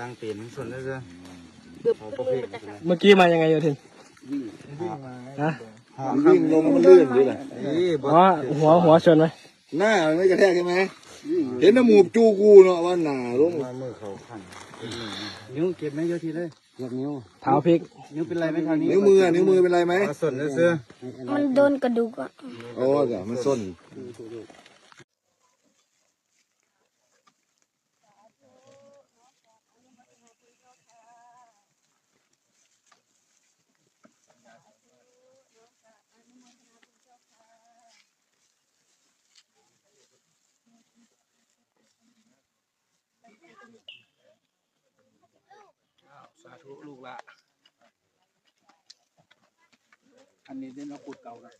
ลังเปลี่ยนส่วนแล้วก็เะเมื่อกี้มายังไงโยธินฮะวิ่งลมัลื่นด้หละหัวหัวหัวชนไหมหน้าไม่กระแทกใช่ไหมเห็นน้ำมูกจูกูเนาะว่าหนาล้มือเขาขันนิ้วเก็บไหมโยธินเลยหยักนิ้วเท้าพลิกนิ้วเป็นไรไหมคราวนี้นิ้วมือนิ้วมือเป็นไรไหมส้นเสื้อมันโดนกระดูกอะโอ้จ้ะมันส่วน สาธุลูกละอันนี้เป็นมะกรูดเก่าครับ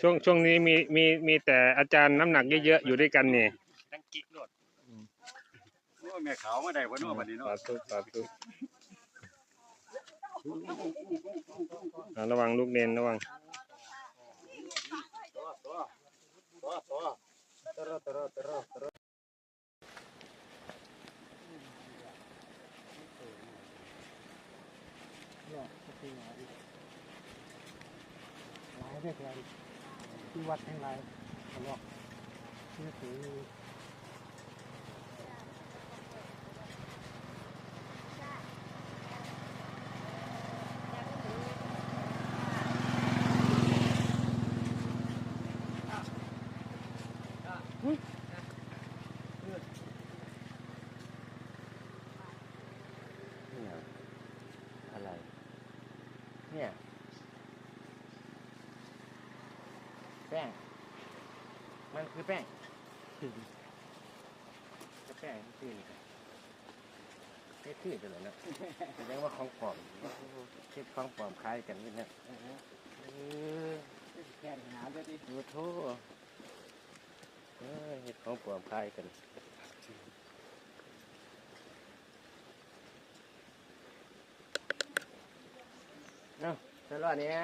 ช่วงช่วงนี้มีมีมีแต่อาจารย์น้ำหนักเยอะๆอยู่ด้วยกันนี่ ตั้งกิ๊กโลดโอ้แม่ขาวมาได้วันนู้นวันนี้เนาะสาธุสาธุอ่าระวังลูกเนนระวังหลายเรียกอะไรที่วัดทั้งหลายทะเลาะเชื่อถือ เนี่ยอะไร เนี่ยแป้ง มันคือแป้งก็แป้งที่นี่นี่ที่จะเลยนะแสดงว่าของปลอมคิดของปลอมคล้ายกันนี่นะเออ แค่หาด้วยดิ ดูโทษเออเห็ด ของความคล้ายกันเนาะตลอดเนี่ย